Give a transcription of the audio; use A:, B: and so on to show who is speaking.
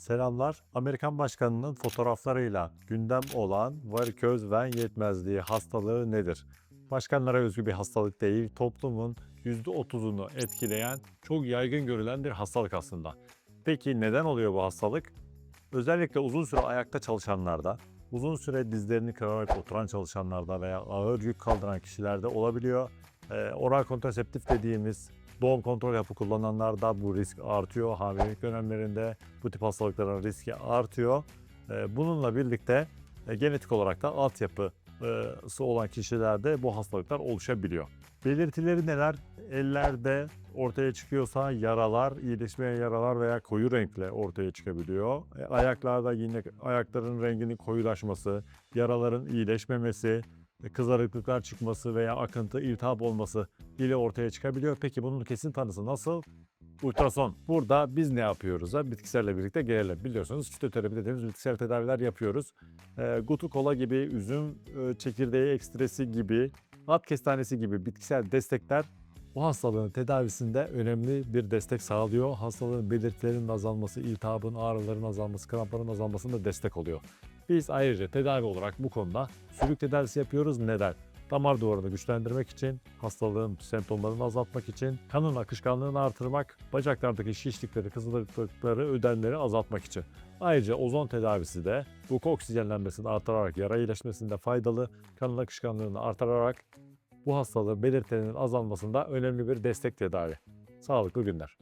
A: Selamlar. Amerikan başkanının fotoğraflarıyla gündem olan varikoz ven yetmezliği hastalığı nedir? Başkanlara özgü bir hastalık değil, toplumun %30'unu etkileyen, çok yaygın görülen bir hastalık aslında. Peki neden oluyor bu hastalık? Özellikle uzun süre ayakta çalışanlarda, uzun süre dizlerini kırarak oturan çalışanlarda veya ağır yük kaldıran kişilerde olabiliyor. Oral kontraseptif dediğimiz doğum kontrol hapı kullananlarda bu risk artıyor. Hamilelik dönemlerinde bu tip hastalıkların riski artıyor. Ee, bununla birlikte e, genetik olarak da altyapısı olan kişilerde bu hastalıklar oluşabiliyor. Belirtileri neler? Ellerde ortaya çıkıyorsa yaralar, iyileşmeyen yaralar veya koyu renkle ortaya çıkabiliyor. E, Ayaklarda yine ayakların renginin koyulaşması, yaraların iyileşmemesi, e, kızarıklıklar çıkması veya akıntı, iltihap olması ile ortaya çıkabiliyor. Peki bunun kesin tanısı nasıl? Ultrason. Burada biz ne yapıyoruz? Ha? Bitkiselle birlikte gelelim. Biliyorsunuz fitoterapi dediğimiz bitkisel tedaviler yapıyoruz. E, gutu kola gibi, üzüm e, çekirdeği ekstresi gibi, at kestanesi gibi bitkisel destekler bu hastalığın tedavisinde önemli bir destek sağlıyor. Hastalığın belirtilerinin azalması, iltihabın, ağrıların azalması, krampların azalmasında destek oluyor. Biz ayrıca tedavi olarak bu konuda sürük tedavisi yapıyoruz. Neden? Damar duvarını güçlendirmek için, hastalığın semptomlarını azaltmak için, kanın akışkanlığını artırmak, bacaklardaki şişlikleri, kızılıkları, ödemleri azaltmak için. Ayrıca ozon tedavisi de bu oksijenlenmesini artırarak yara iyileşmesinde faydalı, kanın akışkanlığını artırarak bu hastalığın belirtilerinin azalmasında önemli bir destek tedavi. Sağlıklı günler.